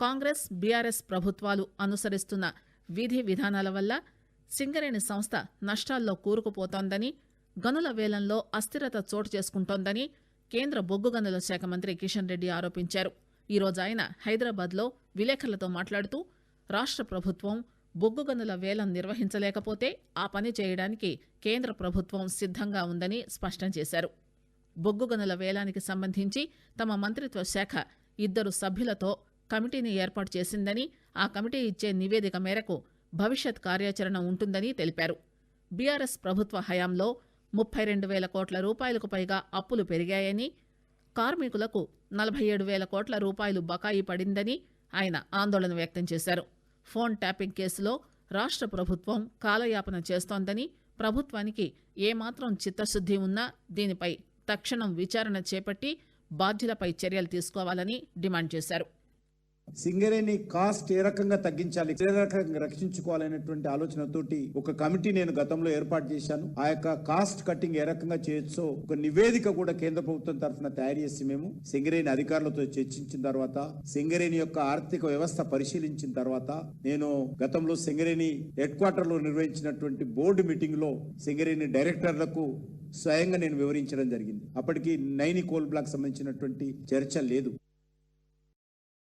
Congress BRS ప్రభుత్వాలు అనుసరిస్తున్న విధి విధానాల వల్ల సింగరేణి సంస్థ నష్టాల్లో కూరుకుపోతోందని గనుల వేలంలో అస్థిరత చోటు చేసుకుంటోందని కేంద్ర బొగ్గు గనుల శాఖ మంత్రి కిషన్ రెడ్డి ఆరోపించారు. ఈరోజు ఆయన హైదరాబాద్లో విలేకరులతో మాట్లాడుతూ రాష్ట్ర ప్రభుత్వం బొగ్గు గనుల వేలం నిర్వహించలేకపోతే ఆ పని చేయడానికి కేంద్ర ప్రభుత్వం సిద్ధంగా ఉందని స్పష్టం చేశారు. బొగ్గు గనుల వేలానికి సంబంధించి తమ మంత్రిత్వ శాఖ ఇద్దరు సభ్యులతో కమిటీని ఏర్పాటు చేసిందని ఆ కమిటీ ఇచ్చే నివేదిక మేరకు భవిష్యత్ కార్యాచరణ ఉంటుందని తెలిపారు. బీఆర్ఎస్ ప్రభుత్వ హయాంలో ముప్పై రెండు వేల కోట్ల రూపాయలకు పైగా అప్పులు పెరిగాయని కార్మికులకు నలభై ఏడు వేల కోట్ల రూపాయలు బకాయి పడిందని ఆయన ఆందోళన వ్యక్తం చేశారు. ఫోన్ ట్యాపింగ్ కేసులో రాష్ట్ర ప్రభుత్వం కాలయాపన చేస్తోందని ప్రభుత్వానికి ఏమాత్రం చిత్తశుద్ది ఉన్నా దీనిపై తక్షణం విచారణ చేపట్టి బాధ్యులపై చర్యలు తీసుకోవాలని డిమాండ్ చేశారు. సింగరేణి కాస్ట్ ఏ రకంగా తగ్గించాలి ఏ రకంగా రక్షించుకోవాలనేటువంటి ఆలోచనతోటి ఒక కమిటీ నేను గతంలో ఏర్పాటు చేశాను. ఆ యొక్క కాస్ట్ కట్టింగ్ ఏ రకంగా చేయొచ్చో ఒక నివేదిక కూడా కేంద్ర ప్రభుత్వం తరఫున తయారు చేసి మేము సింగరేణి అధికారులతో చర్చించిన తర్వాత సింగరేణి యొక్క ఆర్థిక వ్యవస్థ పరిశీలించిన తర్వాత నేను గతంలో సింగరేణి హెడ్ క్వార్టర్లో నిర్వహించినటువంటి బోర్డు మీటింగ్లో సింగరేణి డైరెక్టర్లకు స్వయంగా నేను వివరించడం జరిగింది. అప్పటికి నైని కోల్ బ్లాక్ సంబంధించినటువంటి చర్చ లేదు.